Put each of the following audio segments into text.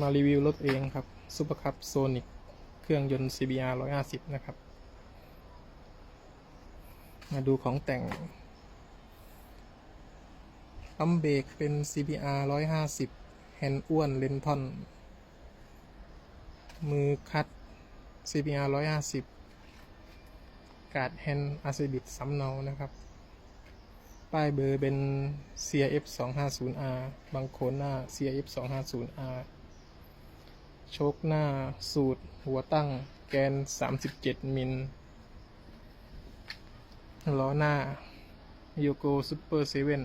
มารีวิวรถเองครับซูเปอร์คัพโซนิกเครื่องยนต์ CBR 150 นะครับ มาดูของแต่งปั๊มเบรกเป็น CBR 150 แฮนด์อ้วนเลนทอน มือคัด CBR 150 การ์ดแฮนด์อาซิบิดสำเนานะครับ ป้ายเบอร์เป็น CRF 250R บางโคนหน้า CRF 250R โชคหน้าสูตรหัวตั้งแกน 37 มิล ล้อหน้าโยโกซูเปอร์เซเว่น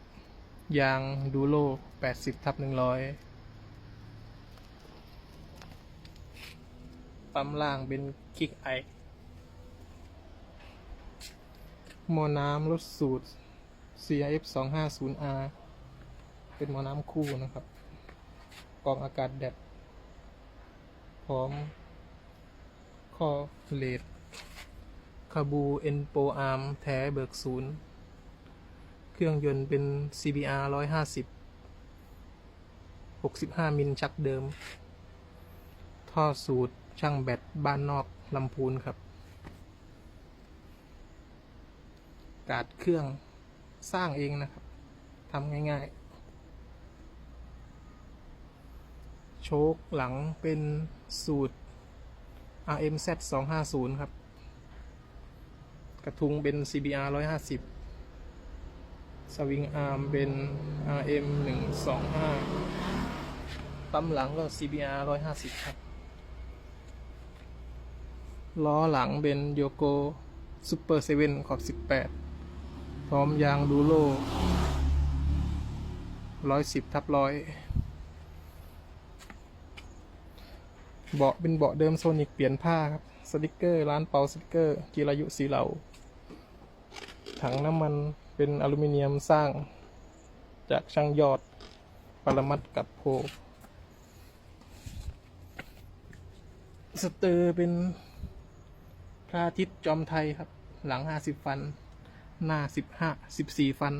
21 ยางดูโล80ทับ100 ปั๊มล่างเป็นคิกไอมอน้ำรถสูตร CRF 250R เป็นมอน้ำคู่นะครับ กองอากาศแดดพร้อมข้อเลดคาบูเอ็นโปอาร์มแท้เบิกศูนย์ เครื่องยนต์เป็น CBR 150 65 มิลชักเดิม ท่อสูตรช่างแบตบ้านนอกลำพูนครับ กาดเครื่องสร้างเองนะครับทำง่ายๆ โชคหลังเป็นสูตร RMZ 250 ครับ กระทุงเป็น CBR 150 สวิงอาร์มเป็น RM 125ตั้มหลังก็ CBR 150 ครับ ล้อหลังเป็นโยโกซูเปอร์เซเว่นขอบ 18 พร้อมยางดูโล110ทับ100 เบาะเป็นเบาะเดิมโซนิกเปลี่ยนผ้าครับ สติกเกอร์ร้านเปาสติกเกอร์จิรายุสีเหลาถังน้ำมันเป็นอลูมิเนียมสร้าง จากช่างยอดปรมัดกับโพ สเตอร์เป็นพระอาทิตย์จอมไทยครับ หลัง50ฟัน หน้า15 14ฟัน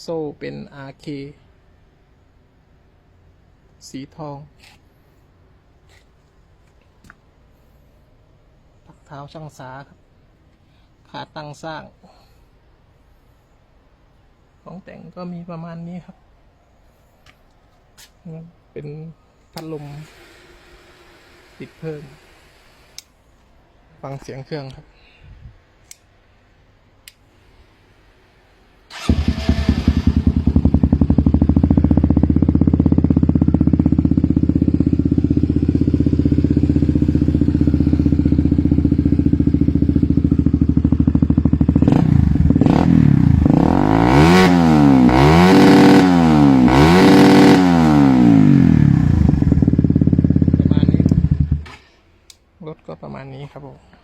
โซ่เป็น RK สีทอง ปัก เท้าช่างสาครับขาตั้งสร้าง ของแต่งก็มีประมาณนี้ครับ เป็นพัดลมติดเพิ่ม ฟังเสียงเครื่องครับ รถก็ประมาณนี้ครับผม